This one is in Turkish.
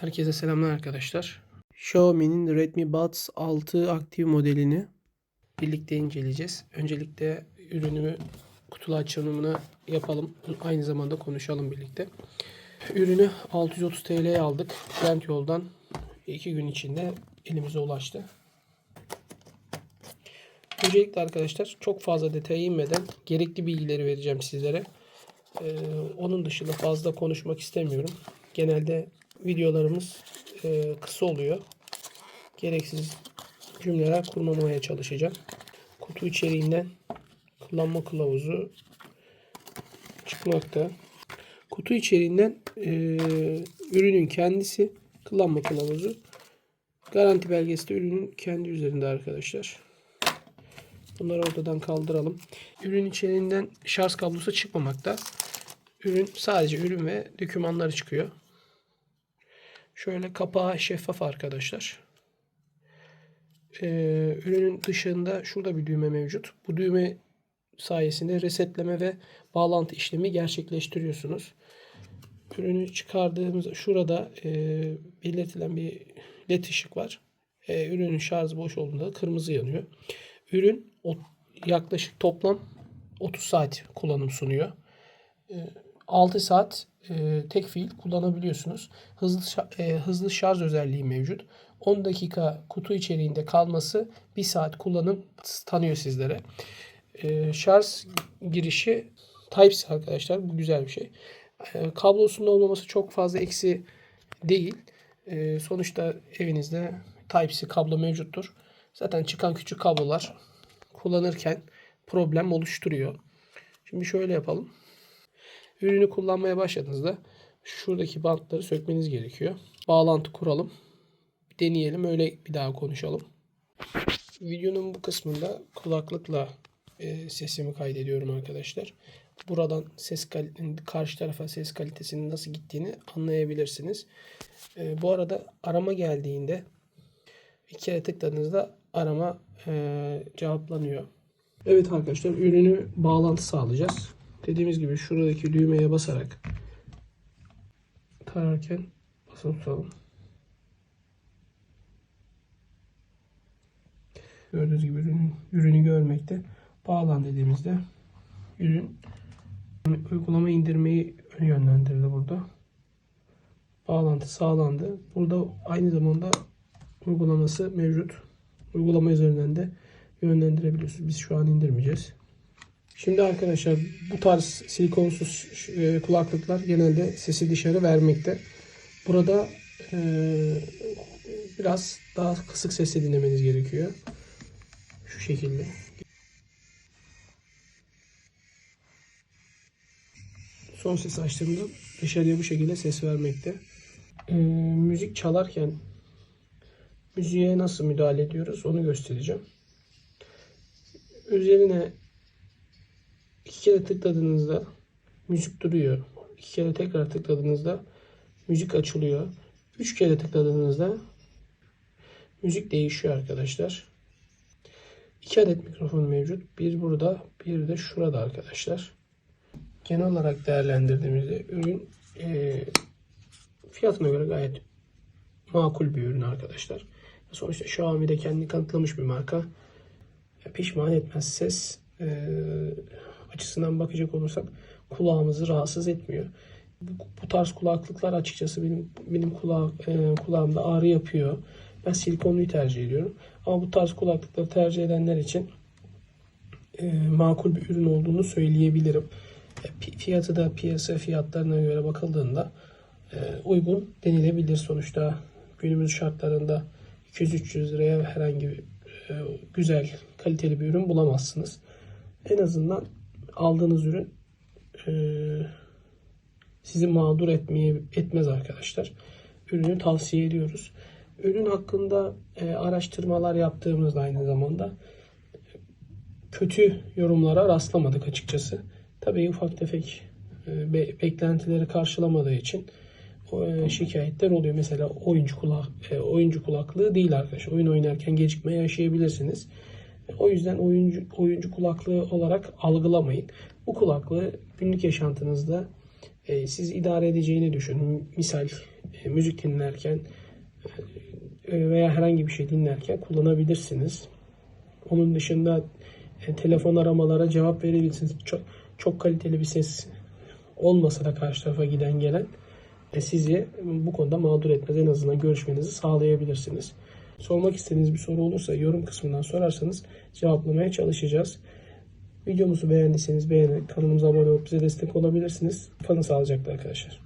Herkese selamlar arkadaşlar. Xiaomi'nin Redmi Buds 6 aktif modelini birlikte inceleyeceğiz. Öncelikle ürünümü kutulu açılımını yapalım. Aynı zamanda konuşalım birlikte. Ürünü 630 TL'ye aldık. Trendyol'dan 2 gün içinde elimize ulaştı. Öncelikle arkadaşlar çok fazla detaya inmeden gerekli bilgileri vereceğim sizlere. Ee, onun dışında fazla konuşmak istemiyorum. Genelde videolarımız e, kısa oluyor. Gereksiz cümleler kurmamaya çalışacağım. Kutu içeriğinden kullanma kılavuzu çıkmakta. Kutu içeriğinden e, ürünün kendisi, kullanma kılavuzu, garanti belgesi de ürünün kendi üzerinde arkadaşlar. Bunları ortadan kaldıralım. Ürün içeriğinden şarj kablosu çıkmamakta. Ürün sadece ürün ve dokümanları çıkıyor. Şöyle kapağı şeffaf arkadaşlar. Ee, ürünün dışında şurada bir düğme mevcut. Bu düğme sayesinde resetleme ve bağlantı işlemi gerçekleştiriyorsunuz. Ürünü çıkardığımız şurada e, belirtilen bir led ışık var. E, ürünün şarjı boş olduğunda kırmızı yanıyor. Ürün yaklaşık toplam 30 saat kullanım sunuyor. E, 6 saat e, tek fiil kullanabiliyorsunuz. Hızlı e, hızlı şarj özelliği mevcut. 10 dakika kutu içeriğinde kalması 1 saat kullanım tanıyor sizlere. E, şarj girişi Type-C arkadaşlar. Bu güzel bir şey. E, kablosunun olmaması çok fazla eksi değil. E, sonuçta evinizde Type-C kablo mevcuttur. Zaten çıkan küçük kablolar kullanırken problem oluşturuyor. Şimdi şöyle yapalım. Ürünü kullanmaya başladığınızda şuradaki bantları sökmeniz gerekiyor. Bağlantı kuralım. Deneyelim öyle bir daha konuşalım. Videonun bu kısmında kulaklıkla e, sesimi kaydediyorum arkadaşlar. Buradan ses karşı tarafa ses kalitesinin nasıl gittiğini anlayabilirsiniz. E, bu arada arama geldiğinde bir kere tıkladığınızda arama e, cevaplanıyor. Evet arkadaşlar ürünü bağlantı sağlayacağız. Dediğimiz gibi şuradaki düğmeye basarak tararken basılı tutalım. Gördüğünüz gibi ürünün, ürünü görmekte. Bağlan dediğimizde ürün uygulama indirmeyi yönlendirdi burada. Bağlantı sağlandı. Burada aynı zamanda uygulaması mevcut. Uygulama üzerinden de yönlendirebiliyorsunuz. Biz şu an indirmeyeceğiz. Şimdi arkadaşlar bu tarz silikonsuz e, kulaklıklar genelde sesi dışarı vermekte. Burada e, biraz daha kısık sesle dinlemeniz gerekiyor. Şu şekilde. Son ses açtığımda dışarıya bu şekilde ses vermekte. E, müzik çalarken müziğe nasıl müdahale ediyoruz onu göstereceğim. Üzerine iki kere tıkladığınızda müzik duruyor. İki kere tekrar tıkladığınızda müzik açılıyor. Üç kere tıkladığınızda müzik değişiyor arkadaşlar. İki adet mikrofon mevcut. Bir burada, bir de şurada arkadaşlar. Genel olarak değerlendirdiğimizde ürün e, fiyatına göre gayet makul bir ürün arkadaşlar. Sonuçta Xiaomi de kendini kanıtlamış bir marka. Pişman etmez ses e, açısından bakacak olursak kulağımızı rahatsız etmiyor. Bu, bu tarz kulaklıklar açıkçası benim benim kulağı, e, kulağımda ağrı yapıyor. Ben silikonluyu tercih ediyorum. Ama bu tarz kulaklıkları tercih edenler için e, makul bir ürün olduğunu söyleyebilirim. E, fiyatı da piyasa fiyatlarına göre bakıldığında e, uygun denilebilir. Sonuçta günümüz şartlarında 200-300 liraya herhangi bir e, güzel, kaliteli bir ürün bulamazsınız. En azından aldığınız ürün e, sizi mağdur etmeye etmez arkadaşlar. Ürünü tavsiye ediyoruz. Ürün hakkında e, araştırmalar yaptığımızda aynı zamanda kötü yorumlara rastlamadık açıkçası. Tabii ufak tefek e, be- beklentileri karşılamadığı için e, şikayetler oluyor. Mesela oyuncu kulak e, oyuncu kulaklığı değil arkadaşlar. Oyun oynarken gecikme yaşayabilirsiniz. O yüzden oyuncu oyuncu kulaklığı olarak algılamayın. Bu kulaklığı günlük yaşantınızda e, siz idare edeceğini düşünün. Misal e, müzik dinlerken e, veya herhangi bir şey dinlerken kullanabilirsiniz. Onun dışında e, telefon aramalara cevap verebilirsiniz. Çok, çok kaliteli bir ses olmasa da karşı tarafa giden gelen e, sizi bu konuda mağdur etmez. En azından görüşmenizi sağlayabilirsiniz. Sormak istediğiniz bir soru olursa yorum kısmından sorarsanız cevaplamaya çalışacağız. Videomuzu beğendiyseniz beğenerek kanalımıza abone olup bize destek olabilirsiniz. Kalın sağlıcakla arkadaşlar.